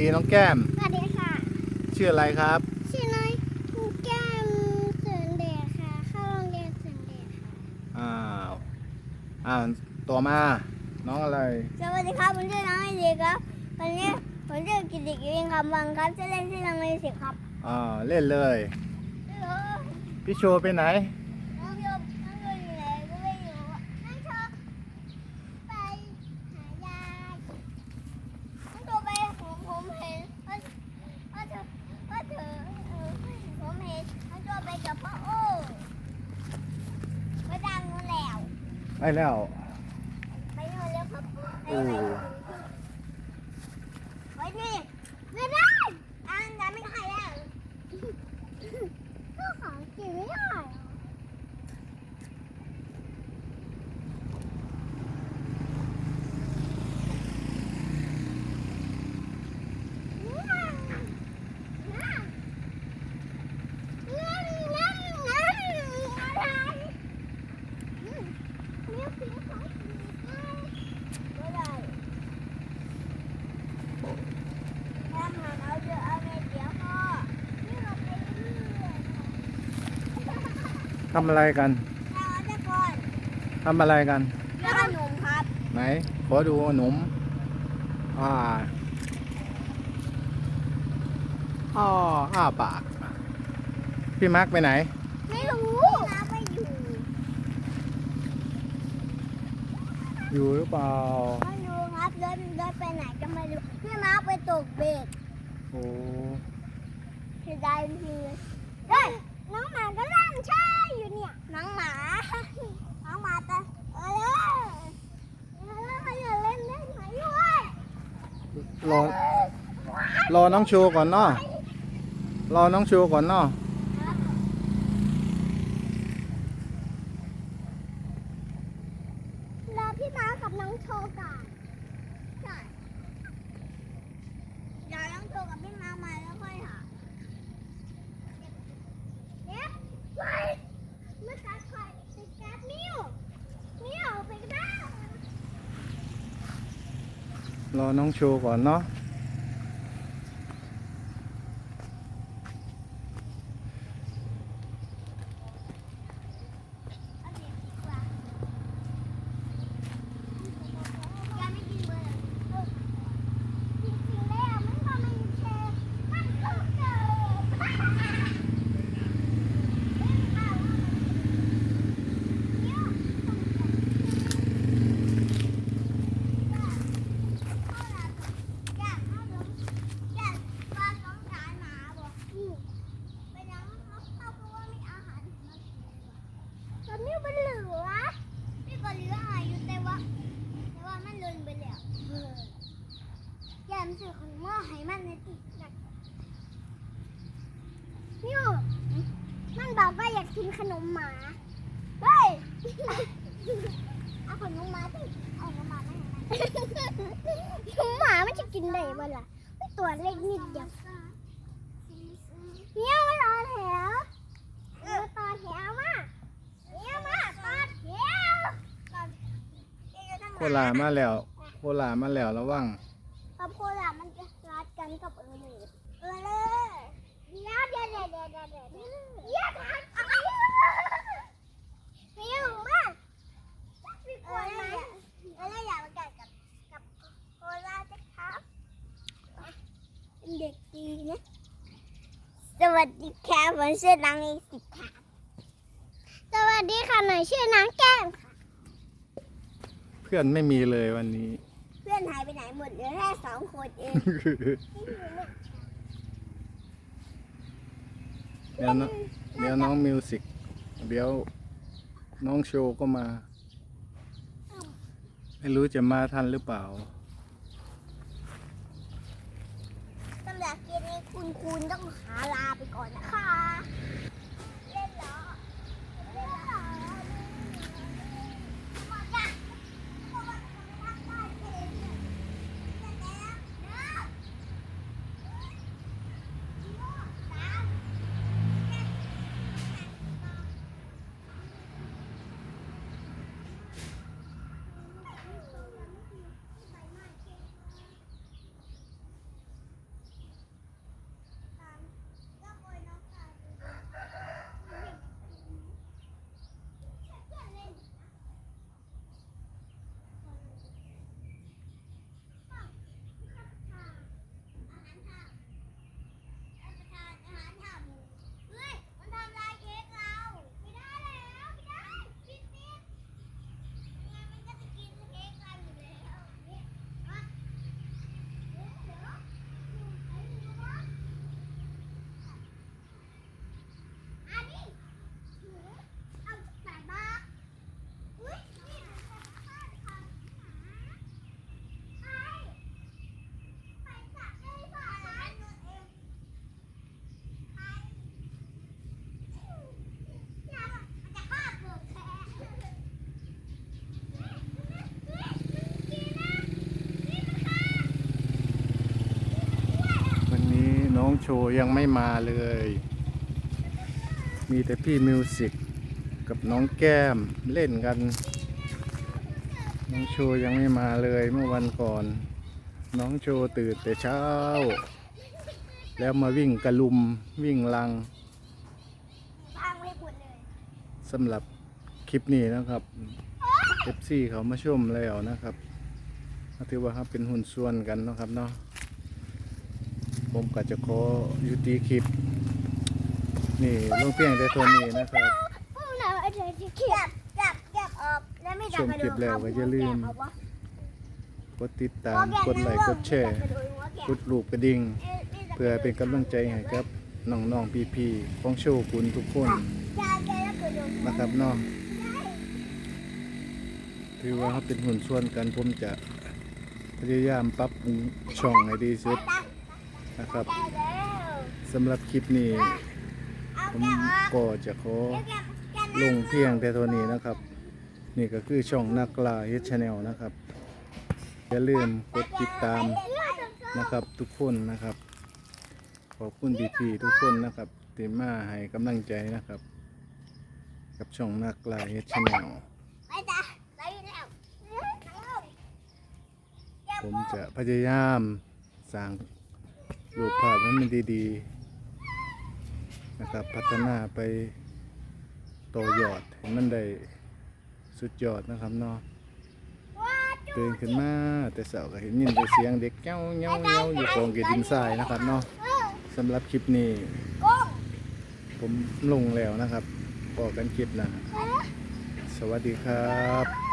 ดีน้องแก้ม สวัสดีค่ะ ชื่ออะไรครับ ชื่อน้อยแก้มเสือนเดชค่ะ เข้าโรงเรียนเสือนเดชค่ะ อ้าวอ่าต่อมา น้องอะไร สวัสดีครับผมชื่อน้องไอเดียครับวันนี้ผมชื่อกิติกิวินคำวังครับชื่อเล่นชื่อน้องมิวสิกครับ อ่า เล่นเลยฮัลโหลพี่โชว์ไปไหน น้องโยมน้องโยมอยู่ไหนก็ไม่รู้อะน้องโชว์ไปหายายน้องโชว์ไปผมผมเห็นว่าว่าเธอว่าเธอเออผมเห็นน้องโชว์ไปกับพ่อโอ้ไปดังนู้นแล้ว ไปแล้ว ไปนอนแล้วครับโอ้ไว้นี่ไม่ได้อันนั้นไม่ได้แล้วก็ของกินไม่ได้เหรอไม่ได้ ทำหาเอาเยอะเอาเม็ดเดียวพอนี่เราไปเรื่อย ทำอะไรกันๆเราจะก่อนทำอะไรกันเรื่องขนมครับ ไหน ขอดูขนมอ่าอ้ออ้าปาก พี่มาร์กไปไหน ไม่รู้น้ำไม่อยู่ อยู่หรือเปล่า ไม่รู้ครับเดินเดินไปไหนก็ไม่รู้ พี่มาร์คไปตกเบ็ดโอ้เสียดายจริงเลยเฮ้ยน้องหมาก็นั่งใช่อยู่เนี่ยน้องหมา น้องหมาแต่เออแล้วเขาอย่าเล่นเล่นไหนด้วย รอ รอน้องโชว์ก่อนเนาะรอน้องโชว์ก่อนเนาะรอพี่ม้ากับน้องโชว์ก่อนใช่เดี๋ยวน้องโชว์กับพี่ม้ามาแล้วค่อยหาเด็กไปเมื่อตัดคอยติดแก๊สนิ้วนิ้วไปกันได้รอน้องโชว์ก่อนเนาะ เอาเด็กดีกว่ายังไม่กินเบอร์เลยเออจริงๆแล้วมันก็ไม่แชร์มันก็เกิด ตอนนี้มันเหลือพี่ก็เหลือหายอยู่แต่ว่าแต่ว่ามันเลินไปแล้วเออแยมสื่อของหม้อให้มันในติดหนัก นิวมันบอกว่าอยากกินขนมหมา เฮ้ย เอาขนมหมาสิเอาขนมหมาไม่ให้มันขนมหมามันจะกินได้บ้างล่ะตัวเล็กนิดเดียวเนี่ยมารอแถวเออต่อแถวมาเนี่ยมาต่อแถวโคลามาแล้ว โคลามาแล้วระวัง สวัสดีค่ะผมชื่อนางเอสิค่ะสวัสดีค่ะหน่อยชื่อนางแก้มค่ะเพื่อนไม่มีเลยวันนี้ เพื่อนหายไปไหนหมดเหลือแค่สองคนเองเดี๋ยวน้องเดี๋ยวน้องมิวสิกเดี๋ยวน้องโชว์ก็มา ไม่รู้จะมาทันหรือเปล่าสำหรับเกมนี้คุณคุณต้องหา 看 ชว์ยังไม่มาเลย มีแต่พี่มิวสิกกับน้องแก้มเล่นกัน น้องโชว์ยังไม่มาเลยเมื่อวันก่อน น้องโชว์ตื่นแต่เช้า แล้วมาวิ่งกระลุมวิ่งลังสำหรับคลิปนี้นะครับเอฟซีเขามาชมแล้วนะครับถือว่าครับเป็นหุ่นส่วนกันนะครับเนาะ ผมก็จะขอยุติคลิป นี่ลงเพียงแต่ตัวนี้นะครับเราเอาใจจะเก็บจับเก็บออกแล้วไม่จับชมคลิปแล้วก็อย่าลืม กดติดตาม กดไลค์ กดแชร์ กดลูกกระดิ่ง เพื่อเป็นกำลังใจให้กับน้องๆพี่ๆของโชว์คุณทุกคนนะครับเนาะถือว่าเขาเป็นหุ่นส่วนกันผมจะพยายามปรับปรุงช่องให้ดีที่สุด นะครับสำหรับคลิปนี้ ผมก็จะขอลงเพียงแต่เท่านี้นะครับ นี่ก็คือช่องนักล่าเฮดชาแนลนะครับ อย่าลืมกดติดตามนะครับทุกคนนะครับ ขอบคุณพี่ๆทุกคนนะครับที่มาให้กำลังใจนะครับ กับช่องนักล่าเฮดชาแนลไปจ้ะไปแล้วผมจะพยายามสร้าง รูปภาพนั้นมันดีๆนะครับ พัฒนาไปต่อยอดให้มันได้สุดยอดนะครับเนาะตื่นขึ้นมาแต่เสาก็เห็นยินแต่เสียงเด็กเงี้ยวเงี้ยวเงี้ยวอยู่กองเกดินทรายนะครับเนาะสำหรับคลิปนี้ ผมลงแล้วนะครับบอกกันคลิปนะสวัสดีครับ